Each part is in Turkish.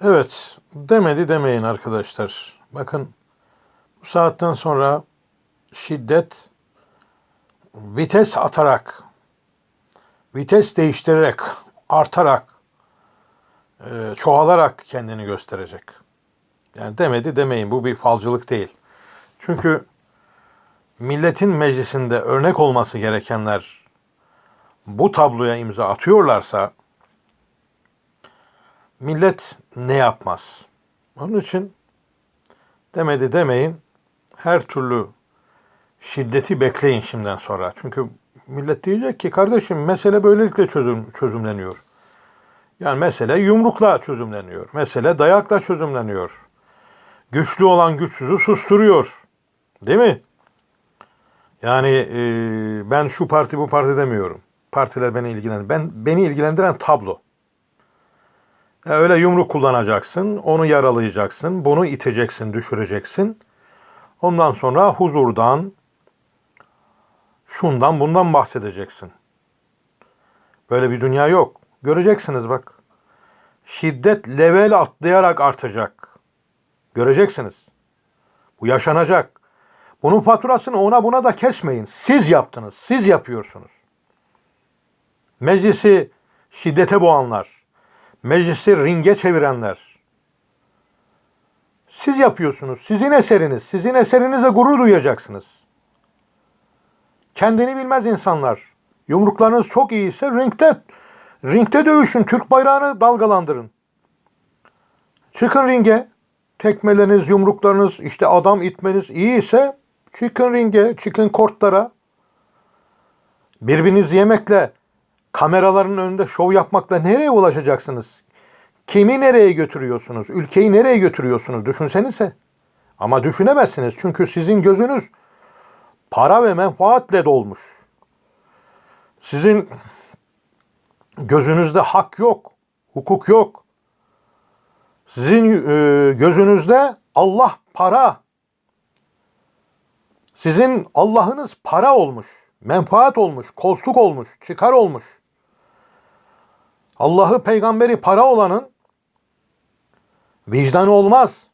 Evet, demedi demeyin arkadaşlar. Bakın bu saatten sonra şiddet vites atarak, vites değiştirerek, artarak, e, çoğalarak kendini gösterecek. Yani demedi demeyin. Bu bir falcılık değil. Çünkü milletin meclisinde örnek olması gerekenler bu tabloya imza atıyorlarsa millet ne yapmaz? Onun için demedi demeyin. Her türlü şiddeti bekleyin şimdiden sonra. Çünkü millet diyecek ki kardeşim mesele böylelikle çözüm, çözümleniyor. Yani mesele yumrukla çözümleniyor. Mesele dayakla çözümleniyor. Güçlü olan güçsüzü susturuyor. Değil mi? Yani e, ben şu parti bu parti demiyorum. Partiler beni ilgilendir. Ben beni ilgilendiren tablo. Öyle yumruk kullanacaksın, onu yaralayacaksın, bunu iteceksin, düşüreceksin. Ondan sonra huzurdan, şundan bundan bahsedeceksin. Böyle bir dünya yok. Göreceksiniz bak. Şiddet level atlayarak artacak. Göreceksiniz. Bu yaşanacak. Bunun faturasını ona buna da kesmeyin. Siz yaptınız. Siz yapıyorsunuz. Meclisi şiddete boğanlar, meclisi ringe çevirenler. Siz yapıyorsunuz. Sizin eseriniz. Sizin eserinize gurur duyacaksınız. Kendini bilmez insanlar. Yumruklarınız çok iyiyse ringde ringde dövüşün. Türk bayrağını dalgalandırın. Çıkın ringe. Tekmeleriniz, yumruklarınız, işte adam itmeniz iyiyse çıkın ringe, çıkın kortlara. Birbirinizi yemekle, kameraların önünde şov yapmakla nereye ulaşacaksınız? Kimi nereye götürüyorsunuz? Ülkeyi nereye götürüyorsunuz? Düşünsenize. Ama düşünemezsiniz çünkü sizin gözünüz para ve menfaatle dolmuş. Sizin gözünüzde hak yok, hukuk yok. Sizin e, gözünüzde Allah para. Sizin Allah'ınız para olmuş, menfaat olmuş, koltuk olmuş, çıkar olmuş. Allah'ı peygamberi para olanın vicdanı olmaz.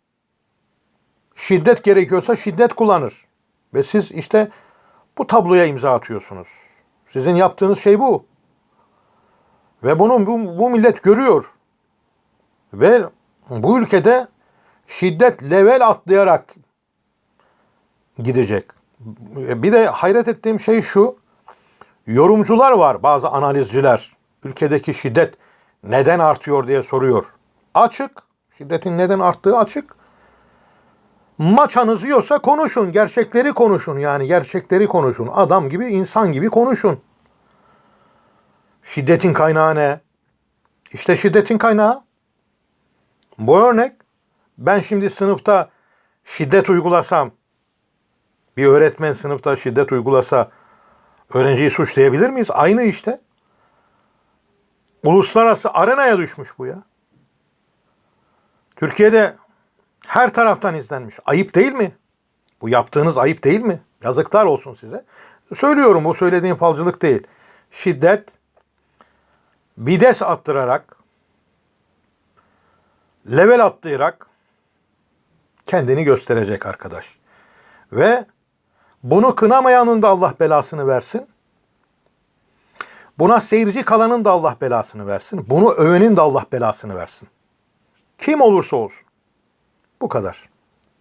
Şiddet gerekiyorsa şiddet kullanır. Ve siz işte bu tabloya imza atıyorsunuz. Sizin yaptığınız şey bu. Ve bunu bu, bu millet görüyor. Ve bu ülkede şiddet level atlayarak gidecek. Bir de hayret ettiğim şey şu. Yorumcular var, bazı analizciler. Ülkedeki şiddet neden artıyor diye soruyor. Açık. Şiddetin neden arttığı açık. Maçanız yiyorsa konuşun. Gerçekleri konuşun. Yani gerçekleri konuşun. Adam gibi, insan gibi konuşun. Şiddetin kaynağı ne? İşte şiddetin kaynağı. Bu örnek. Ben şimdi sınıfta şiddet uygulasam, bir öğretmen sınıfta şiddet uygulasa öğrenciyi suçlayabilir miyiz? Aynı işte. Uluslararası arenaya düşmüş bu ya. Türkiye'de her taraftan izlenmiş. Ayıp değil mi? Bu yaptığınız ayıp değil mi? Yazıklar olsun size. Söylüyorum bu söylediğim falcılık değil. Şiddet vides attırarak level atlayarak kendini gösterecek arkadaş. Ve bunu kınamayanın da Allah belasını versin. Buna seyirci kalanın da Allah belasını versin. Bunu övenin de Allah belasını versin. Kim olursa olsun. Bu kadar.